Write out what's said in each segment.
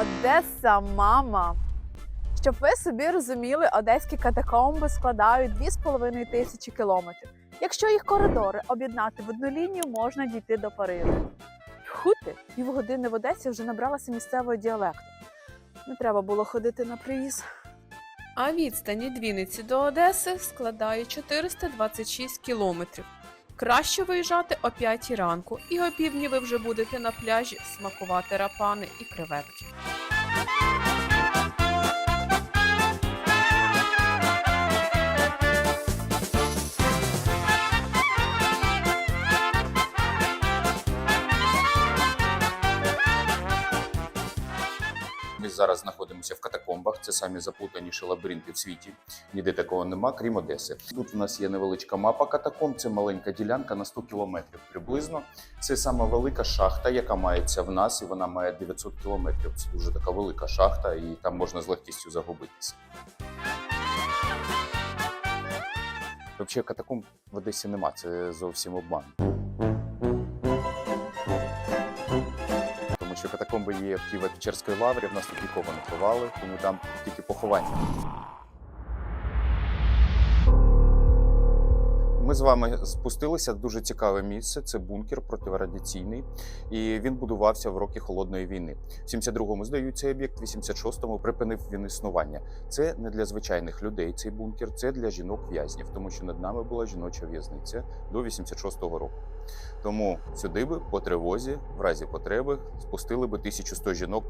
Одеса, мама. Щоб ви собі розуміли, одеські катакомби складають 2,5 тисячі кілометрів. Якщо їх коридори об'єднати в одну лінію, можна дійти до Парижу. Хути, півгодини в Одесі вже набралася місцевого діалекту. Не треба було ходити на приїзд. А відстань від Вінниці до Одеси складає 426 кілометрів. Краще виїжджати о 5 ранку, і о ви вже будете на пляжі смакувати рапани і креветки. Зараз знаходимося в катакомбах. Це самі заплутаніші лабіринти в світі. Ніде такого нема, крім Одеси. Тут у нас є невеличка мапа катакомб. Це маленька ділянка на 100 кілометрів приблизно. Це сама велика шахта, яка мається в нас, і вона має 900 кілометрів. Це дуже така велика шахта, і там можна з легкістю загубитися. Взагалі катакомб в Одесі нема, це зовсім обман. Катакомби є в Києво-Печерської лаврі, в нас тут нікого не ховали, тому там тільки поховання. Ми з вами спустилися в дуже цікаве місце. Це бункер протирадіаційний, і він будувався в роки холодної війни. В 72-му здають об'єкт, в 86-му припинив він існування. Це не для звичайних людей. Цей бункер, це для жінок-в'язнів, тому що над нами була жіноча в'язниця до 86-го року. Тому сюди би по тривозі, в разі потреби, спустили би 1100 жінок.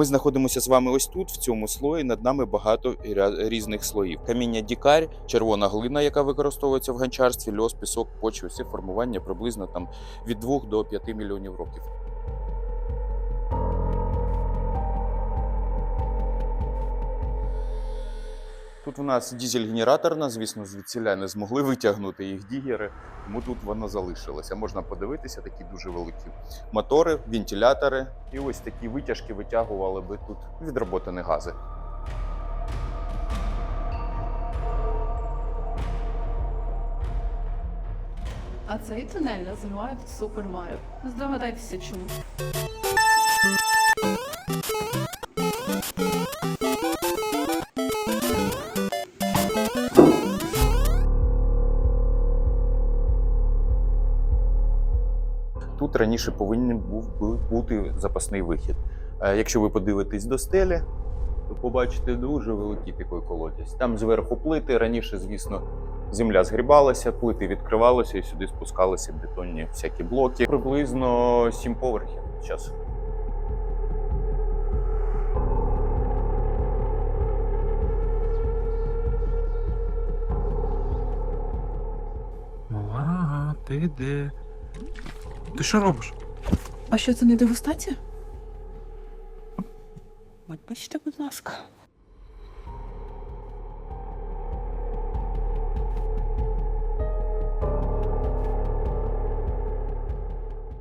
Ми знаходимося з вами ось тут, в цьому слої. Над нами багато різних слоїв. Каміння дікарь, червона глина, яка використовується в гончарстві, льос, пісок, почва. Це формування приблизно там від 2 до 5 мільйонів років. Тут у нас дізель-генераторна, звісно, звідсіля не змогли витягнути їх дігери, тому тут воно залишилося. Можна подивитися, такі дуже великі мотори, вентилятори. І ось такі витяжки витягували би тут відроботані гази. А цей тунель називають Супер Маріо. Здогадайтеся чому. Раніше повинен був бути запасний вихід. Е, Якщо ви подивитесь до стелі, то побачите дуже великий такий колодязь. Там зверху плити. Раніше, звісно, земля згрібалася, плити відкривалися і сюди спускалися бетонні всякі блоки. Приблизно сім поверхів зараз. Ти де? Ти що робиш? А що це не дегустація? Бачите, будь ласка.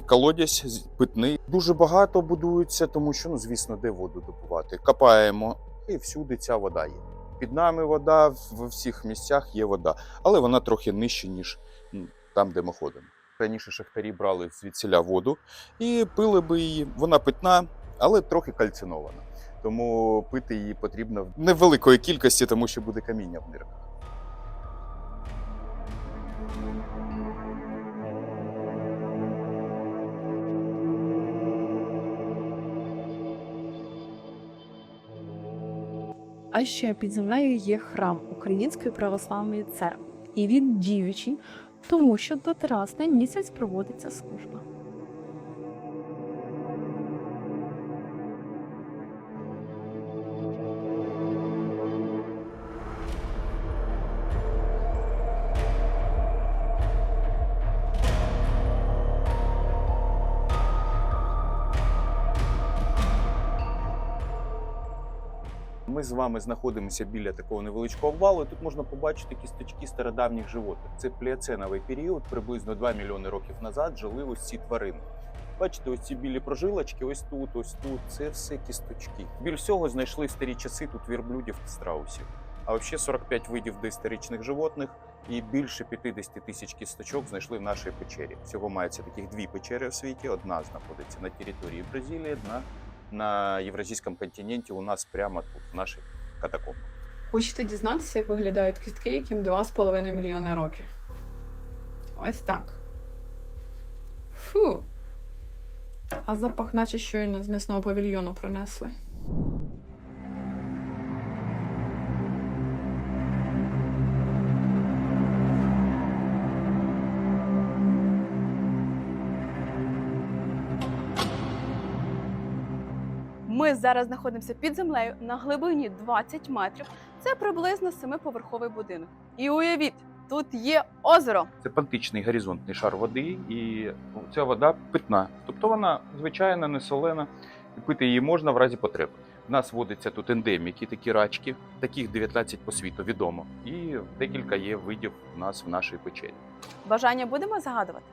Колодязь питний. Дуже багато будується, тому що, ну, звісно, де воду добувати. Копаємо, і всюди ця вода є. Під нами вода, в всіх місцях є вода, але вона трохи нижче, ніж там, де ми ходимо. Раніше шахтарі брали звідсіля воду і пили би її. Вона питна, але трохи кальцинована. Тому пити її потрібно в невеликої кількості, тому що буде каміння в нирках. А ще під землею є храм Української православної церкви. І він діючий, тому що до на місяць проводиться служба. Ми з вами знаходимося біля такого невеличкого обвалу. і Тут можна побачити кісточки стародавніх животних. Це пліоценовий період, приблизно 2 мільйони років назад жили ось ці тварини. Бачите, ось ці білі прожилочки, ось тут, ось тут. Це все кісточки. Біль всього знайшли в старі часи тут вірблюдів та страусів. А взагалі 45 видів доісторичних животних і більше 50 тисяч кісточок знайшли в нашій печері. Всього мається таких дві печери в світі. Одна знаходиться на території Бразилії, одна на євразійському континенті. У нас прямо тут, в наших катакомбах. Хочете дізнатися, як виглядають кістки, яким 2,5 мільйони років? Ось так. Фу. А запах, наче щойно з м'ясного павільйону принесли. Ми зараз знаходимося під землею на глибині 20 метрів. Це приблизно семиповерховий будинок. І уявіть, тут є озеро. Це пантичний горизонтний шар води, і ця вода питна. Тобто вона звичайна, не солена, і пити її можна в разі потреби. У нас водиться тут ендеміки, такі рачки, таких 19 по світу відомо. І декілька є видів у нас в нашій печері. Бажання будемо загадувати?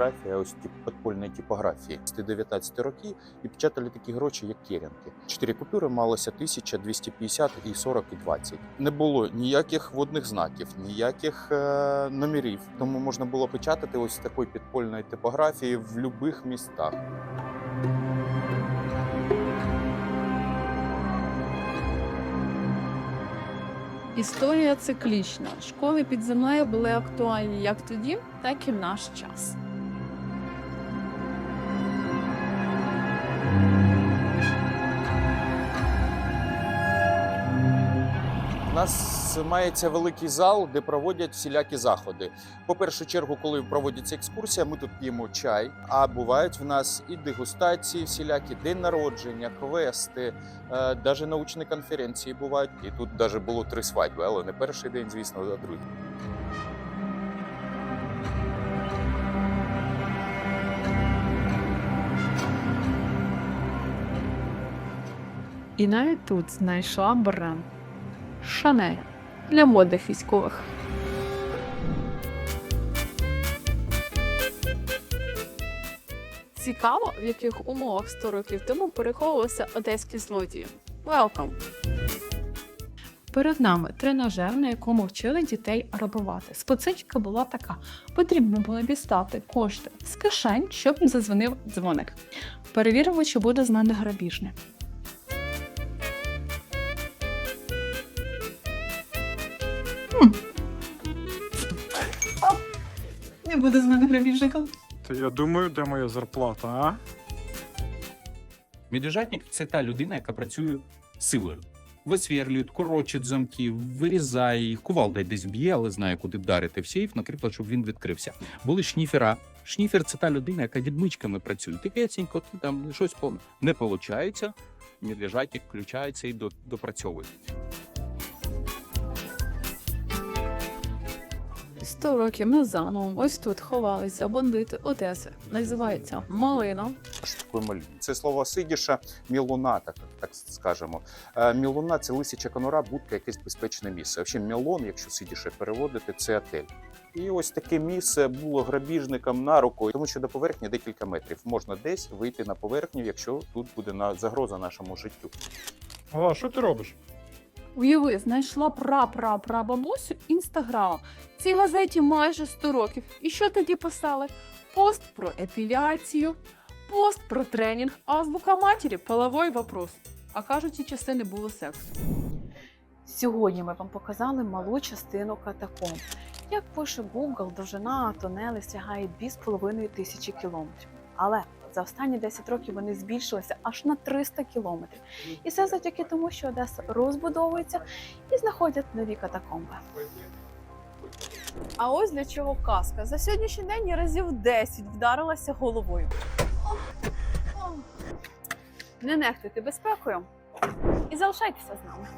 Фотографія ось тип подпольної типографії з 19 років і печатали такі гроші, як керенки. Чотири купюри малося 1250 і 40 і 20. Не було ніяких водних знаків, ніяких е, номерів. Тому можна було печатати ось такої підпольної типографії в будь-яких містах. Історія циклічна. Школи під землею були актуальні як тоді, так і в наш час. Нас мається великий зал, де проводять всілякі заходи. По першу чергу, коли проводиться екскурсія, ми тут п'ємо чай. А бувають в нас і дегустації, всілякі день народження, квести, е, навіть научні конференції бувають. І тут навіть було три свадьби, але не перший день, звісно, а другий. І навіть тут знайшла бренд Шанель для модних військових. Цікаво, в яких умовах 100 років тому переховувалися одеські злодії. Welcome! Перед нами тренажер, на якому вчили дітей рабувати. Специфіка була така: потрібно було дістати кошти з кишень, щоб задзвонив дзвоник. Перевіримо, чи буде з мене Не буде з мене грабіжником. Та я думаю, де моя зарплата, а? Медвежатник це та людина, яка працює силою. Висверлює, корочить замки, вирізає їх, кувалдою десь б'є, але знає, куди вдарити в сейф, наприклад, щоб він відкрився. Були шніфера. Шніфер це та людина, яка відмичками працює. Тихесенько, ти там щось по- не виходить. Медвежатник включається і до- допрацьовує. 100 років назад ось тут ховалися бандити Одеси. Називається Малина. Що таке малюнок? Це слово сидіша мілуна, так, так скажемо. Е, Мілуна це лисяча конура, будка, якесь безпечне місце. Взагалі, мілон, якщо сидіше переводити, це отель. І ось таке місце було грабіжникам на руку, тому що до поверхні декілька метрів. Можна десь вийти на поверхню, якщо тут буде на загроза нашому життю. А що ти робиш? Уяви, знайшла пра-пра-пра-бабусю інстаграм. Цій газеті майже 100 років. І що тоді писали? Пост про епіляцію, пост про тренінг, азбука матері, половой вопрос. А кажуть, ці часи не було сексу. Сьогодні ми вам показали малу частину катакомб. Як пише Google, довжина тунелей сягає 2,5 тисячі кілометрів. Але за останні 10 років вони збільшилися аж на 300 кілометрів. І це завдяки тому, що Одеса розбудовується і знаходять нові катакомби. А ось для чого казка. За сьогоднішній день разів 10 вдарилася головою. Не нехтуйте безпекою і залишайтеся з нами.